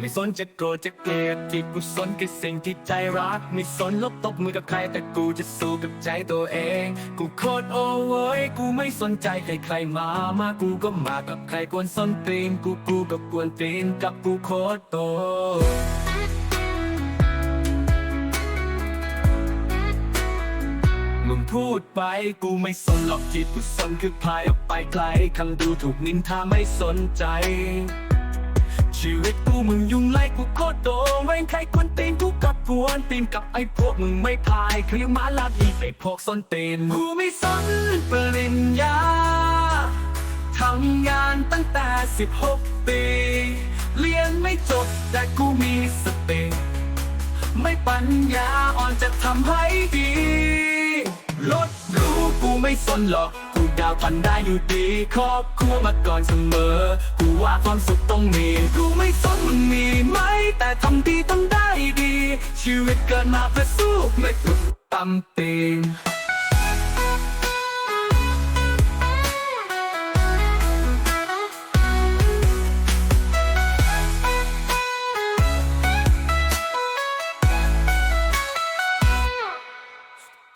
ไม่สนจะโกรธจะเกลียดที่กูสนกับสิ่งที่ใจรัก ไม่สนลบตบมือกับใครแต่กูจะสู้กับใจตัวเอง กูโคตรโอเว้ยกูไม่สนใจใครใครมามากูก็มากับใครกวนส้นตีนกูกูกับกวนตีนกับกูโคตรโตมึงพูดไปกูไม่สนหรอกจิตกูสนคือพายออกไปไกลคำดูถูกนินทาไม่สนใจ ชีวิตกูมึงยุ่งไล่กูโคตรโดนเว้นใครคนตีนกูกับกวนตีนกับไอ้พวกมึงไม่พายเคลียมาลาดีไอ้พวกส้นตีนกูไม่สนปริญญาทำงานตั้งแต่ 16 ปี เรียนไม่จบแต่กูมีสติไม่ปัญญาอ่อนจะทำให้ดีรถรูกูไม่สนหรอก กูดาวพันได้อยู่ดี ครอบครัวมาก่อนเสมอ กู ว่าความสุขต้องมีกูไม่สนมึงมีไหม แต่ทำดีต้องได้ดี ชีวิตเกิดมาเพื่อสู้ไม่ถูกตำตีน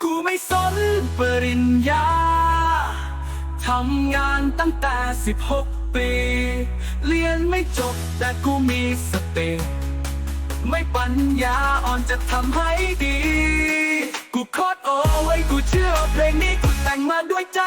กูไม่สนปริญญา ทำงานตั้งแต่16 ปี เรียนไม่จบแต่กูมีสติ ไม่ปัญญาอ่อนจะทำให้ดี กูโคตรโอไว้กูเชื่อเพลงนี้กูแต่งมาด้วยใจ